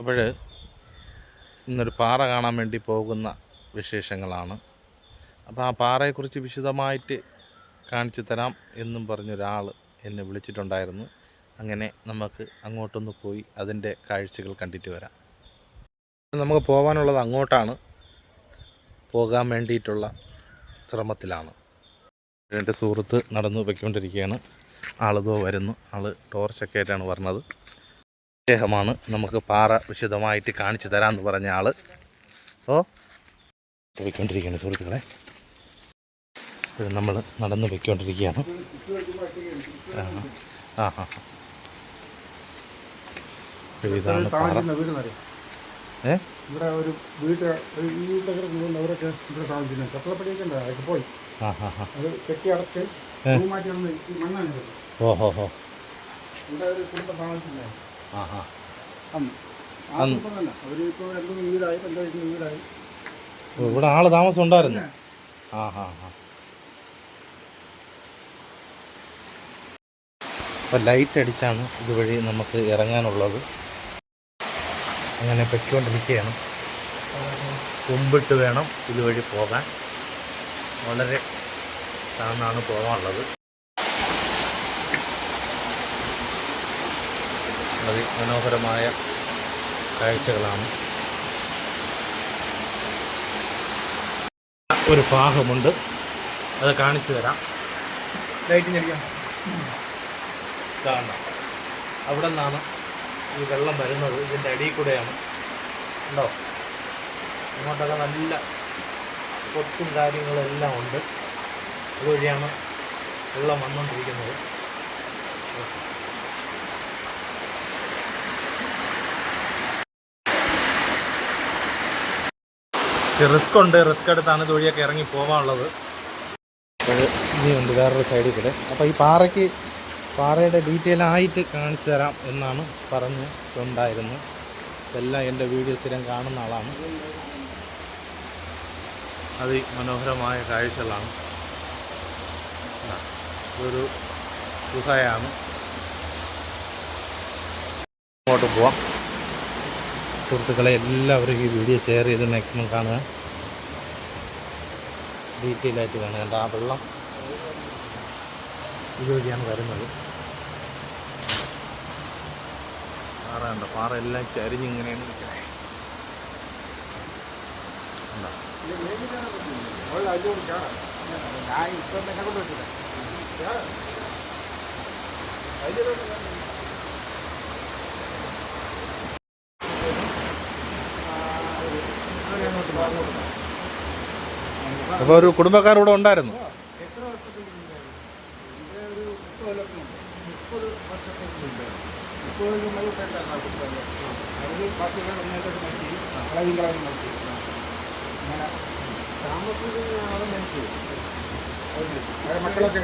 അപ്പോൾ ഇന്നൊരു പാറ കാണാൻ വേണ്ടി പോകുന്ന വിശേഷങ്ങളാണ്. അപ്പോൾ ആ പാറയെക്കുറിച്ച് വിശദമായിട്ട് കാണിച്ചു തരാം എന്നും പറഞ്ഞൊരാൾ എന്നെ വിളിച്ചിട്ടുണ്ടായിരുന്നു. അങ്ങനെ നമുക്ക് അങ്ങോട്ടൊന്ന് പോയി അതിന്റെ കാഴ്ചകൾ കണ്ടിട്ട് വരാം. നമുക്ക് പോകാനുള്ളത് അങ്ങോട്ടാണ്. പോകാൻ വേണ്ടിയിട്ടുള്ള ശ്രമത്തിലാണ്. എന്റെ സുഹൃത്ത് നടന്നു പൊയ്ക്കൊണ്ടിരിക്കുകയാണ്. ആളിതോ വരുന്നു. ആൾ ടോർച്ചൊക്കെ ആയിട്ടാണ് പറഞ്ഞത് അദ്ദേഹമാണ് നമുക്ക് പാറ വിശദമായിട്ട് കാണിച്ചു തരാമെന്ന് പറഞ്ഞ ആൾ ഓ പോയിക്കൊണ്ടിരിക്കുകയാണ് സുഹൃത്തുക്കളെ. നമ്മൾ നടന്ന് പോയിക്കൊണ്ടിരിക്കുകയാണ്. ആ ആ. ഇതാണ് പാറ. ഏ? ഇവിടെ ഒരു വീട്ട് ഒരു ഈ വീട്ടിലൊക്കെ പോകുന്ന അവരൊക്കെ ഇവിടെ താമസിക്കുന്നത് പോയി. അത് കെട്ടി അടച്ച് റൂം മാറ്റി മണ്ണാണ് ഓഹോ ഇവിടെ ഒരു കുടുംബം താമസിക്കുന്നത് ഇവിടെ ആൾ താമസം ഉണ്ടായിരുന്നു? ആ ഹാ ഹാ അപ്പോൾ ലൈറ്റ് അടിച്ചാണ് ഇതുവഴി നമുക്ക് ഇറങ്ങാനുള്ളത്. അങ്ങനെ പൊയ്ക്കൊണ്ടിരിക്കുകയാണ്. കുമ്പിട്ട് വേണം ഇതുവഴി പോകാൻ. വളരെ താന്നാണ് പോകാനുള്ളത്. അതിമനോഹരമായ കാഴ്ചകളാണ്. ഒരു ഭാഗമുണ്ട്. അത് കാണിച്ചു തരാം. ലൈറ്റിനടിക്കാം കാണണം അവിടെ നിന്നാണ് ഈ വെള്ളം വരുന്നത്. ഇതിന്റെ അടിയിൽ കൂടെയാണ്. ഉണ്ടോ അങ്ങോട്ടൊക്കെ നല്ല കൊച്ചും കാര്യങ്ങളെല്ലാം ഉണ്ട്. അതുവഴിയാണ് വെള്ളം വന്നുകൊണ്ടിരിക്കുന്നത്. റിസ്ക് ഉണ്ട് റിസ്ക് എടുത്താണ് ഇതുവഴിയൊക്കെ ഇറങ്ങി പോകാനുള്ളത് ഇനിയുണ്ട് വേറൊരു സൈഡിൽ കൂടെ. അപ്പോൾ ഈ പാറയ്ക്ക് പാറയുടെ ഡീറ്റെയിൽ ആയിട്ട് കാണിച്ചു തരാം എന്നാണ് പറഞ്ഞിട്ടുണ്ടായിരുന്നു ഇതെല്ലാം എന്റെ വീഡിയോ സ്ഥിരം കാണുന്ന ആളാണ്. അതിമനോഹരമായ കാഴ്ചകളാണ്. ഇതൊരു ഗുഹയാണ്. അങ്ങോട്ട് പോവാം. സുഹൃത്തുക്കളെ എല്ലാവരും ഈ വീഡിയോ ഷെയർ ചെയ്ത് മാക്സിമം കാണുക. ഡീറ്റെയിൽ ആയിട്ട് കാണുക. ആ വെള്ളം ഇതുവഴിയാണ് വരുന്നത്. പാറ ഉണ്ട് പാറ എല്ലാം ചരിഞ്ഞിങ്ങനെയാണ് നിൽക്കുന്നത്. ഞാൻ ഇപ്പം എന്നെ കൊണ്ട് ആളെ ഒരു അവർ ഉണ്ടായിരുന്നു. മക്കളൊക്കെ